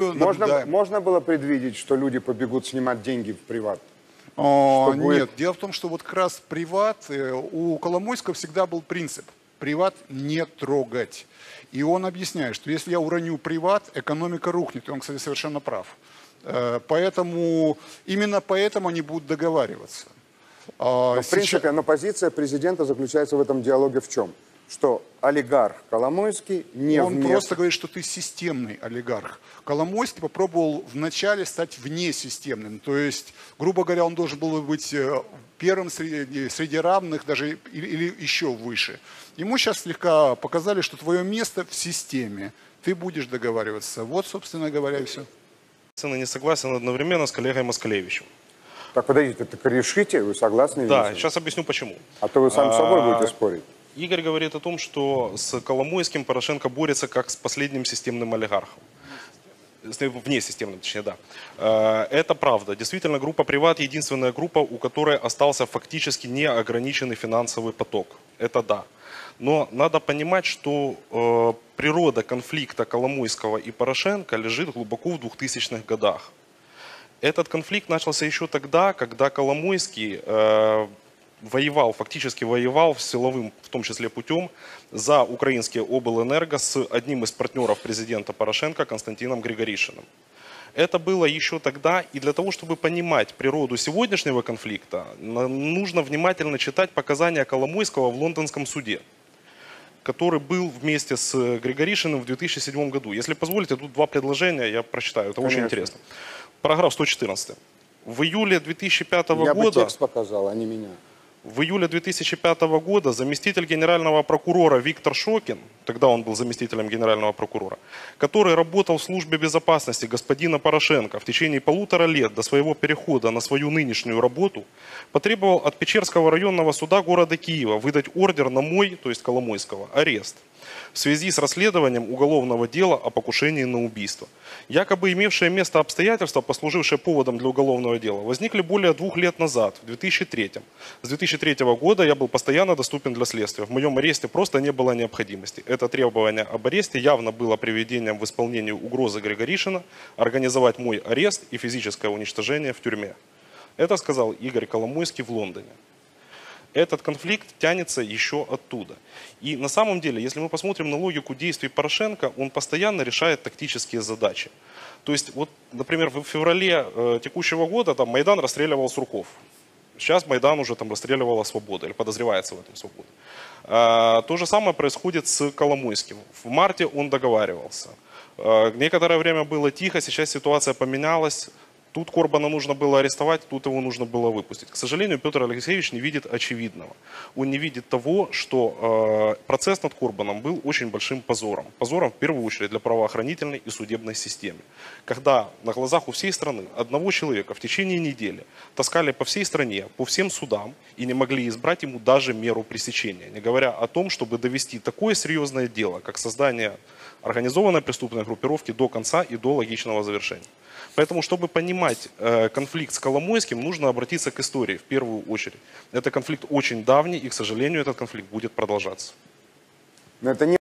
Можно, можно было предвидеть, что люди побегут снимать деньги в приват? А, Что будет? Нет, дело в том, что вот как раз приват, э, у Коломойского всегда был принцип, приват не трогать. И он объясняет, что если я уроню приват, экономика рухнет. И он, кстати, совершенно прав. Э, Поэтому, именно поэтому они будут договариваться. А, Но, Ну, в сейчас- принципе, но позиция президента заключается в этом диалоге в чем? Что олигарх Коломойский не Он вмешивается. просто говорит, что ты системный олигарх. Коломойский попробовал вначале стать внесистемным. То есть, грубо говоря, он должен был быть э, первым среди, среди равных, даже или, или еще выше. Ему сейчас слегка показали, что твое место в системе. Ты будешь договариваться. Вот, собственно говоря, и все. Совершенно не согласен одновременно с коллегой Москалевичем. Так, подождите, так решите, вы согласны? или Да, сейчас объясню почему. А то вы сам с собой А, будете спорить. Игорь говорит о том, что с Коломойским Порошенко борется как с последним системным олигархом. С- Внесистемным, точнее, да. Э, Это правда. Действительно, группа «Приват» единственная группа, у которой остался фактически неограниченный финансовый поток. Это да. Но надо понимать, что э, природа конфликта Коломойского и Порошенко лежит глубоко в 2000-х годах. Этот конфликт начался еще тогда, когда Коломойский э, воевал, фактически воевал силовым, в том числе путем, за украинские облэнерго с одним из партнеров президента Порошенко Константином Григоришиным. Это было еще тогда, и для того, чтобы понимать природу сегодняшнего конфликта, нужно внимательно читать показания Коломойского в лондонском суде который был вместе с Григоришиным в 2007 году. Если позволите, тут два предложения, я прочитаю, это очень Конечно. интересно. Параграф 114. В июле 2005 Я бы года, текст показал, а не меня. В июле 2005 года заместитель генерального прокурора Виктор Шокин, тогда он был заместителем генерального прокурора, который работал в службе безопасности господина Порошенко в течение полутора лет до своего перехода на свою нынешнюю работу, потребовал от Печерского районного суда города Киева выдать ордер на мой, то есть Коломойского, арест в связи с расследованием уголовного дела о покушении на убийство. Якобы имевшие место обстоятельства, послужившие поводом для уголовного дела, возникли более двух лет назад, в 2003. С 2003 года я был постоянно доступен для следствия. В моем аресте просто не было необходимости. Это требование об аресте явно было приведением в исполнение угрозы Григоришина организовать мой арест и физическое уничтожение в тюрьме. Это сказал Игорь Коломойский в Лондоне этот конфликт тянется еще оттуда. И на самом деле, если мы посмотрим на логику действий Порошенко, он постоянно решает тактические задачи. То есть, вот, например, в феврале э, текущего года там Майдан расстреливал Сурков. Сейчас Майдан уже там расстреливала Свобода, или подозревается в этом Свобода. А, То же самое происходит с Коломойским. В марте он договаривался. А, Некоторое время было тихо, сейчас ситуация поменялась. Тут Корбана нужно было арестовать, тут его нужно было выпустить. К сожалению, Петр Алексеевич не видит очевидного. Он не видит того, что э, процесс над Корбаном был очень большим позором. Позором в первую очередь для правоохранительной и судебной системы. Когда на глазах у всей страны одного человека в течение недели таскали по всей стране, по всем судам и не могли избрать ему даже меру пресечения. Не говоря о том, чтобы довести такое серьезное дело, как создание организованной преступной группировки до конца и до логичного завершения. Поэтому, чтобы понимать э, конфликт с Коломойским, нужно обратиться к истории в первую очередь. Это конфликт очень давний, и, к сожалению, этот конфликт будет продолжаться. Но это не